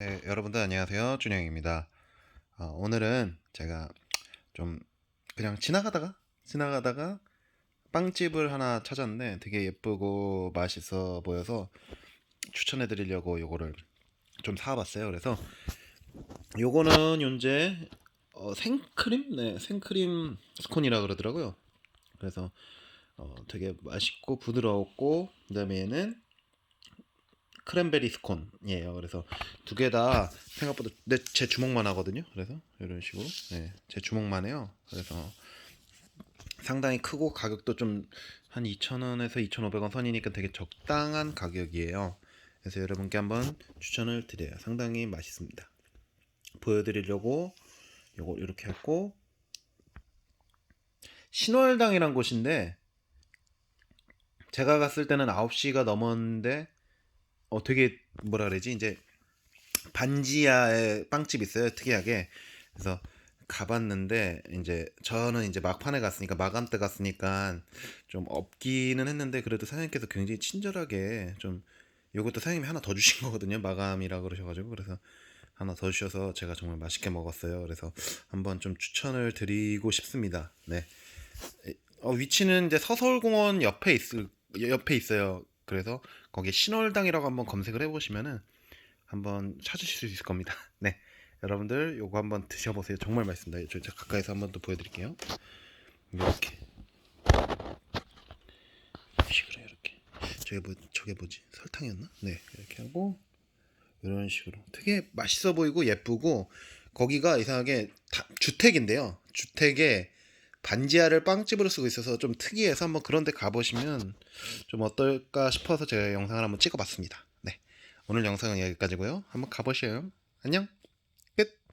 네, 여러분들 안녕하세요. 준영입니다. 어, 오늘은 제가 좀 그냥 지나가다가 지나가다가 빵집을 하나 찾았는데 되게 예쁘고 맛있어 보여서 추천해 드리려고 요거를 좀 사와봤어요. 그래서 요거는 현재 어, 생크림? 네, 생크림 스콘이라 그러더라고요. 그래서 어, 되게 맛있고 부드러웠고 그다음에 얘는 크랜베리 스콘이에요. 그래서 두 개 다 생각보다 내 제 주먹만 하거든요. 그래서 이런 식으로 네, 제 주먹만 해요. 그래서 상당히 크고 가격도 좀 한 2,000원에서 2,500원 선이니까 되게 적당한 가격이에요. 그래서 여러분께 한번 추천을 드려요. 상당히 맛있습니다. 보여드리려고 요거 이렇게 했고 신월당이란 곳인데 제가 갔을 때는 9시가 넘었는데 어 되게 뭐라 그러지? 이제 반지하에 빵집 있어요 특이하게. 그래서 가봤는데 이제 저는 이제 막판에 갔으니까 마감 때 갔으니까 좀 없기는 했는데 그래도 사장님께서 굉장히 친절하게 좀 요것도 사장님이 하나 더 주신 거거든요 마감이라 그러셔가지고. 그래서 하나 더 주셔서 제가 정말 맛있게 먹었어요. 그래서 한번 좀 추천을 드리고 싶습니다. 네. 어, 위치는 이제 서서울공원 옆에 있을 옆에 있어요. 그래서 거기에 신월당이라고 한번 검색을 해보시면은 한번 찾으실 수 있을 겁니다. 네, 여러분들 요거 한번 드셔보세요. 정말 맛있습니다. 저 제가 가까이서 한번 또 보여드릴게요. 이렇게 식으로 이렇게 저게 뭐 저게 뭐지 설탕이었나? 네, 이렇게 하고 이런 식으로 되게 맛있어 보이고 예쁘고 거기가 이상하게 다- 주택인데요. 주택에 반지하를 빵집으로 쓰고 있어서 좀 특이해서 한번 그런 데 가보시면 좀 어떨까 싶어서 제가 영상을 한번 찍어봤습니다. 네. 오늘 영상은 여기까지고요. 한번 가보셔요. 안녕. 끝.